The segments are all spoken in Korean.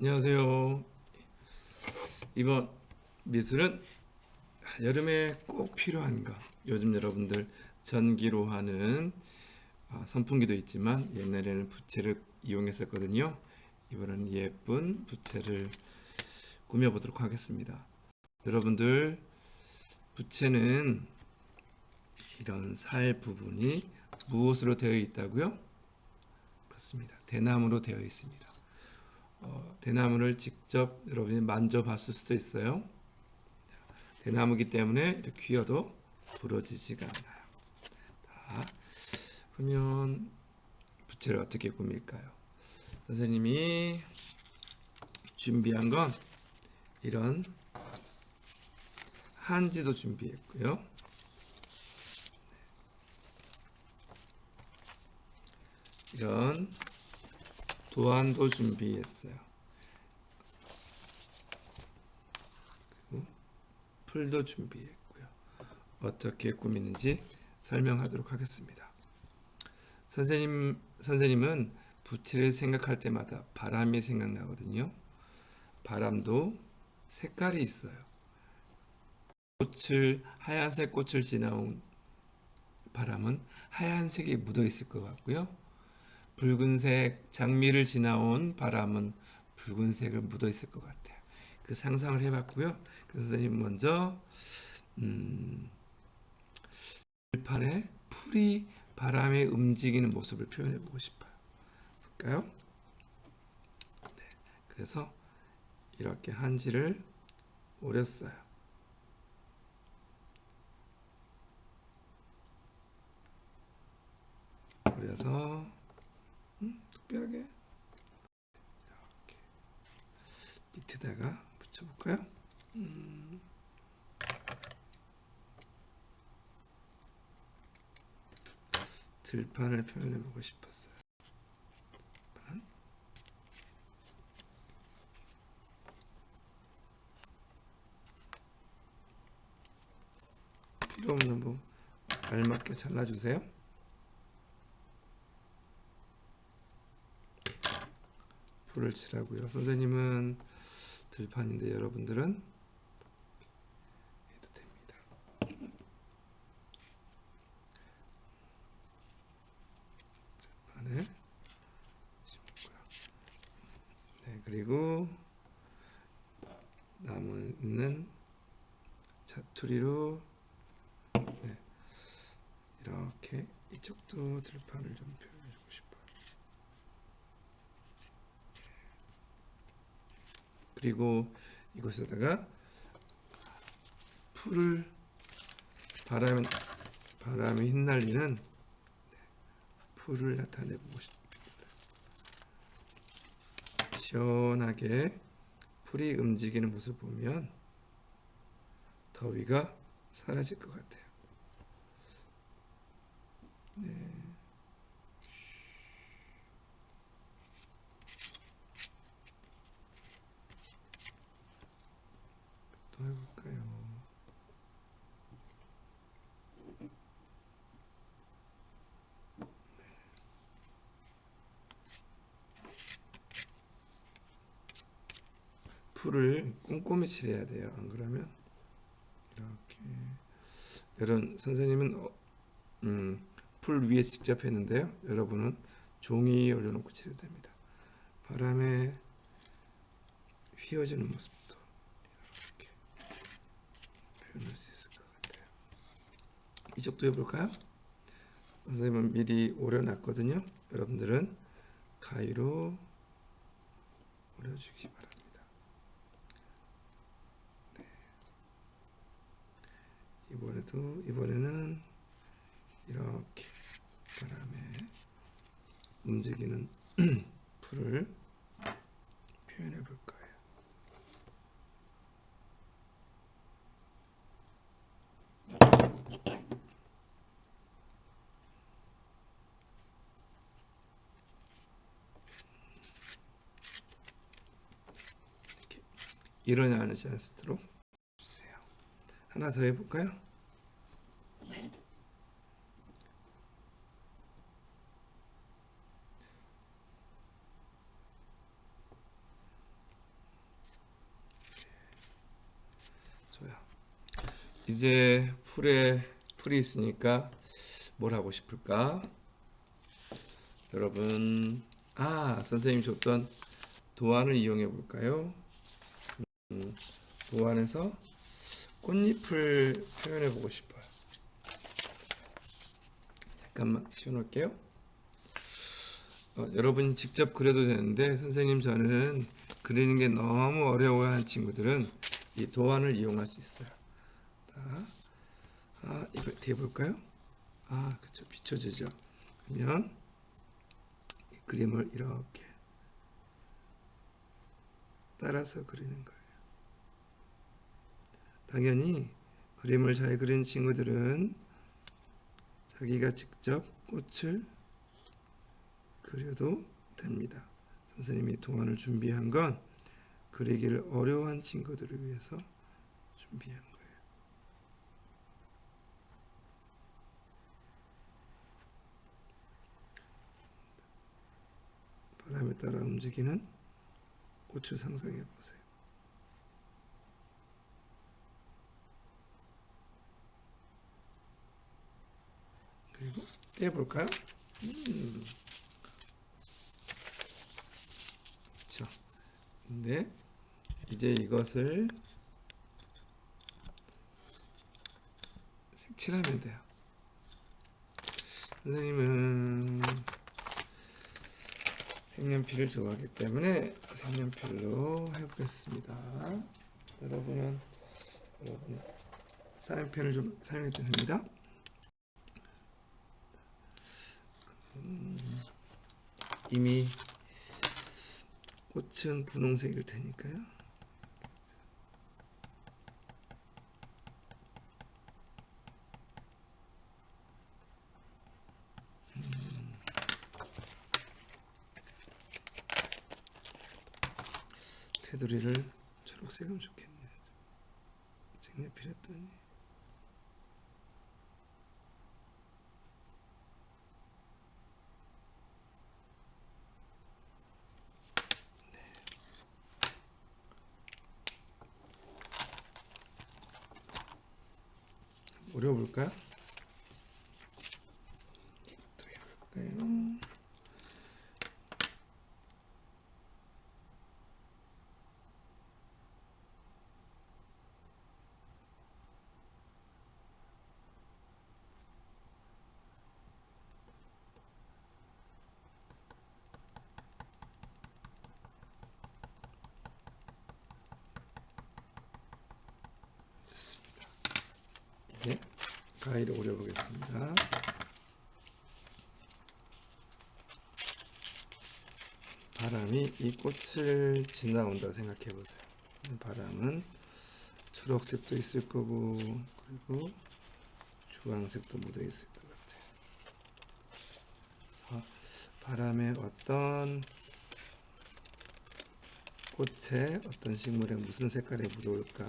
안녕하세요. 이번 미술은 여름에 꼭 필요한 거. 요즘 여러분들 전기로 하는 아, 선풍기도 있지만 옛날에는 부채를 이용했었거든요. 이번에는 예쁜 부채를 꾸며 보도록 하겠습니다. 여러분들 부채는 이런 살 부분이 무엇으로 되어 있다고요? 그렇습니다. 대나무로 되어 있습니다. 어, 대나무를 직접 여러분이 만져봤을 수도 있어요. 대나무기 때문에 휘어도 부러지지가 않아요. 자, 그러면 부채를 어떻게 꾸밀까요? 선생님이 준비한 건 이런 한지도 준비했고요. 이런 도안도 준비했어요. 그리고 풀도 준비했고요. 어떻게 꾸미는지 설명하도록 하겠습니다. 선생님 선생님은 부채를 생각할 때마다 바람이 생각나거든요. 바람도 색깔이 있어요. 꽃을 하얀색 꽃을 지나온 바람은 하얀색이 묻어 있을 것 같고요. 붉은색 장미를 지나온 바람은 붉은색을 묻어 있을 것 같아요. 그 상상을 해봤고요. 그 선생님 먼저 음, 들판에 풀이 바람에 움직이는 모습을 표현해 보고 싶어요. 볼까요? 네, 그래서 이렇게 한지를 오렸어요. 오려서 음, 특별하게 이렇게 밑에다가 붙여볼까요? 음. 들판을 표현해보고 싶었어요. 들판. 필요 없는 부분 알맞게 잘라주세요. 불을 칠하고요. 선생님은 들판인데 여러분들은 해도 됩니다. 들판에 심고요. 네, 그리고 남은 자투리로 네, 이렇게 이쪽도 들판을 좀 표현해주고 싶어요. 그리고 이곳에다가 풀을 바람 바람에 휘날리는 네, 풀을 나타내보고 싶습니다. 시원하게 풀이 움직이는 모습 보면 더위가 사라질 것 같아요. 네. 또 해볼까요? 풀을 꼼꼼히 칠해야 돼요. 안 그러면 이렇게 여러분 선생님은 어, 음, 풀 위에 직접 했는데요. 여러분은 종이 올려놓고 칠해도 됩니다. 바람에 휘어지는 모습부터 이렇게 표현할 수 있을 것 같아요. 이쪽도 해볼까요? 선생님은 미리 오려놨거든요. 여러분들은 가위로 오려주기 바랍니다. 이번에도 이번에는 이렇게 바람에 움직이는 풀을 표현해 볼 거예요. 이렇게 일어나지 않도록. 하나 더 해볼까요? 네. 좋아요. 이제 풀에 풀이 있으니까 뭘 하고 싶을까? 여러분, 아 선생님 줬던 도안을 이용해 볼까요? 음, 도안에서 꽃잎을 표현해 보고 싶어요. 잠깐만 씌워놓을게요. 어, 여러분이 직접 그려도 되는데 선생님 저는 그리는 게 너무 어려워하는 친구들은 이 도안을 이용할 수 있어요. 자, 아 이거 어떻게 볼까요? 아 그쵸 비춰주죠. 그러면 이 그림을 이렇게 따라서 그리는 거예요. 당연히 그림을 잘 그리는 친구들은 자기가 직접 꽃을 그려도 됩니다. 선생님이 도안을 준비한 건 그리기를 어려워한 친구들을 위해서 준비한 거예요. 바람에 따라 움직이는 꽃을 상상해 보세요. 그리고 떼볼까요? 음. 자, 근데 이제 이것을 색칠하면 돼요. 선생님은 색연필을 좋아하기 때문에 색연필로 해보겠습니다. 여러분은 여러분 사인펜을 좀 사용해도 됩니다. 이미 꽃은 분홍색일 테니까요. 음. 테두리를 초록색이면 좋겠네 요. 색연필 했더니 어려볼까요? 또 해볼까요? 됐습니다. 이제 가위를 오려보겠습니다. 바람이 이 꽃을 지나온다 생각해 보세요. 바람은 초록색도 있을 거고 그리고 주황색도 묻어 있을 것 같아요. 바람에 어떤 꽃에 어떤 식물에 무슨 색깔이 묻어올까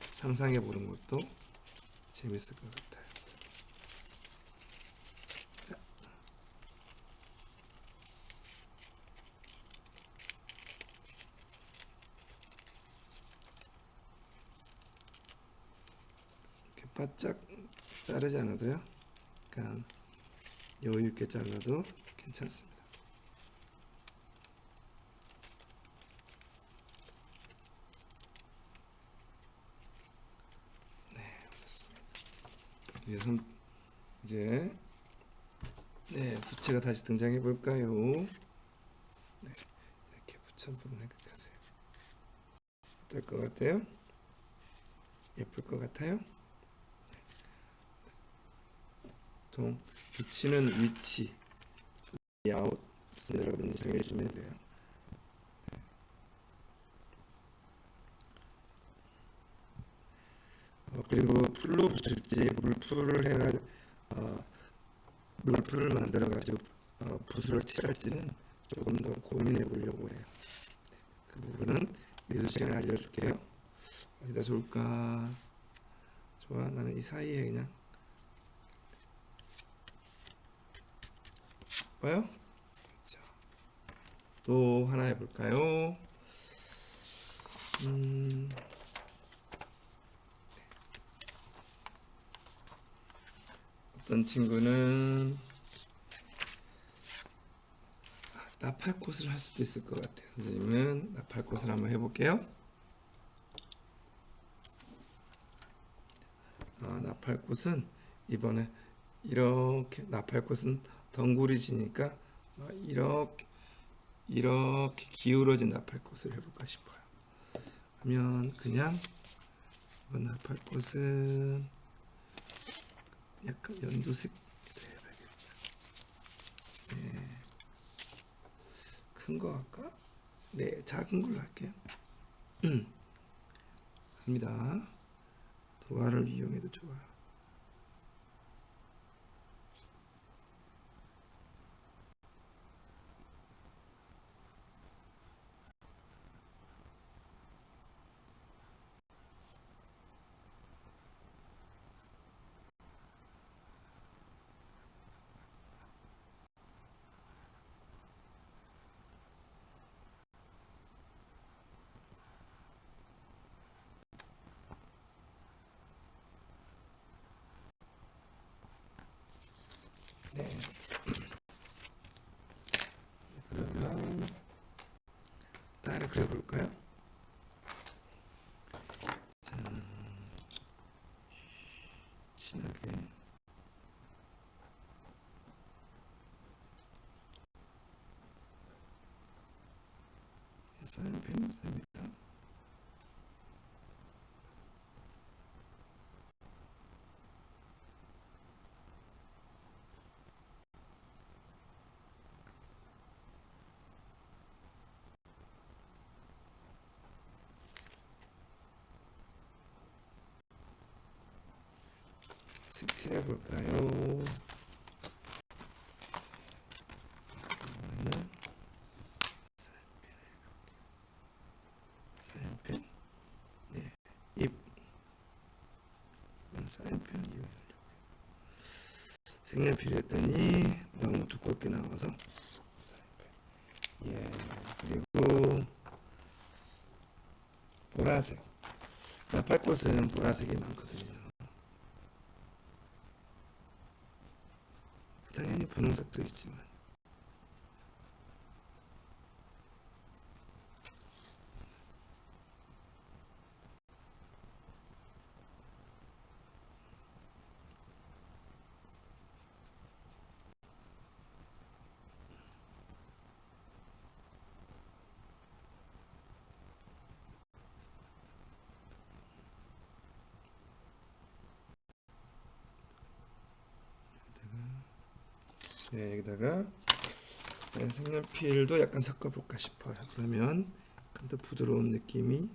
상상해 보는 것도 재밌을 것 같아요. 자. 바짝 자르지 않아도요. 약간 여유 있게 잘라도 괜찮습니다. 됐습니다. 이제 손 이제 네 부채가 다시 등장해 볼까요? 네 이렇게 붙여보는 생각하세요. 어떨 것 같아요? 예쁠 것 같아요? 네. 보통 붙이는 위치 아웃 여러분이 정해주면 돼요. 어, 그리고 풀로 붙일지 물풀을 해가 어, 물풀을 만들어 가지고 어, 붓으로 칠할지는 조금 더 고민해 보려고 해요. 그 부분은 미술 시간에 알려줄게요. 어디다 좋을까? 좋아, 나는 이 사이에 그냥 봐요. 그렇죠. 또 하나 해볼까요? 음. 어떤 친구는 아, 나팔꽃을 할 수도 있을 것 같아요. 선생님은 나팔꽃을 한번 해볼게요. 어, 나팔꽃은 이번에 이렇게 나팔꽃은 덩굴이 지니까 어, 이렇게 이렇게 기울어진 나팔꽃을 해볼까 싶어요. 그러면 그냥 나팔꽃은 약간 연두색 해봐야겠다. 네. 큰 거 할까? 네, 작은 걸로 할게요. 합니다. 도화를 이용해도 좋아요. 네. 그러면 따라 그려볼까요? 자, 진하게 사인펜도 됩니다. 색칠 해 볼까요? 그러면은 사인펜 해볼게요. 사인펜, 네. 색연필 했더니 너무 두껍게 나와서. 예, 그리고 보라색. 나팔꽃은 보라색이 많거든요. 당연히 분홍색도 있지만 네, 여기다가 네, 색연필도 약간 섞어볼까 싶어요. 그러면 좀더 부드러운 느낌이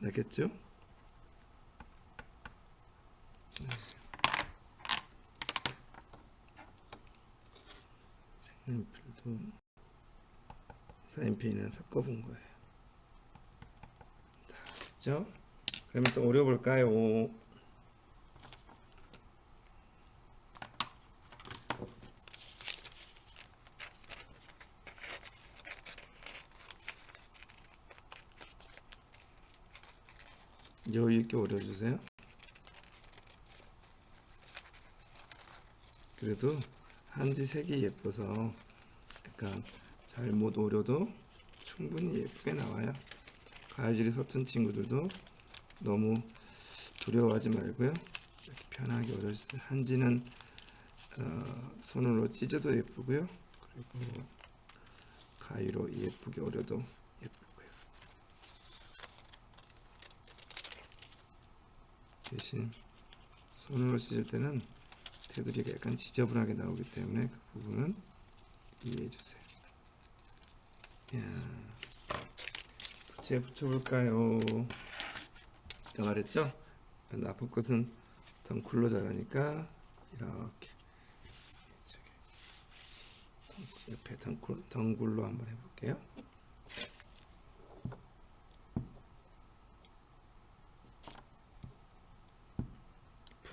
나겠죠? 네. 색연필도 사인펜이랑 섞어본 거예요. 다 됐죠? 그러면 또 오려볼까요? 여유 있게 오려주세요. 그래도 한지 색이 예뻐서 약간 잘 못 오려도 충분히 예쁘게 나와요. 가위질이 서툰 친구들도 너무 두려워하지 말고요. 편하게 오려주세요. 한지는 어, 손으로 찢어도 예쁘고요. 그리고 가위로 예쁘게 오려도 예쁘고 대신 손으로 찢을 때는 테두리가 약간 지저분하게 나오기 때문에 그 부분은 이해해 주세요. 야, 부채 붙여볼까요? 아까 말했죠? 나쁜 것은 덩쿨로 자라니까 이렇게 이쪽에 옆에 덩굴, 덩굴로 한번 해볼게요.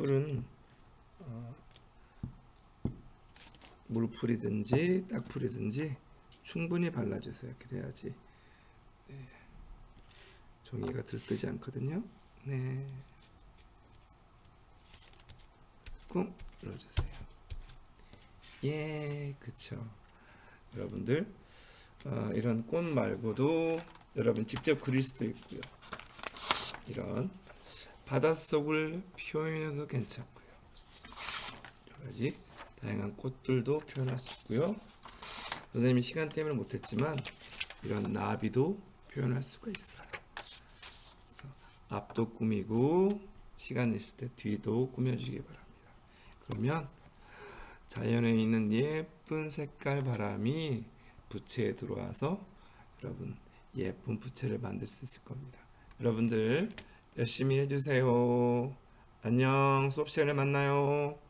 풀은 어, 물풀이든지 딱풀이든지 충분히 발라주세요. 그래야지 네, 종이가 들뜨지 않거든요. 네. 꾹 눌러주세요. 예, 그쵸. 여러분들 어, 이런 꽃 말고도 여러분 직접 그릴 수도 있고요. 이런 바닷속을 표현해도 괜찮고요. 여러 가지 다양한 꽃들도 표현할 수 있고요. 선생님이 시간 때문에 못했지만 이런 나비도 표현할 수가 있어요. 그래서 앞도 꾸미고 시간 있을 때 뒤도 꾸며주시기 바랍니다. 그러면 자연에 있는 예쁜 색깔 바람이 부채에 들어와서 여러분 예쁜 부채를 만들 수 있을 겁니다. 여러분들 열심히 해주세요. 안녕 수업 시간에 만나요.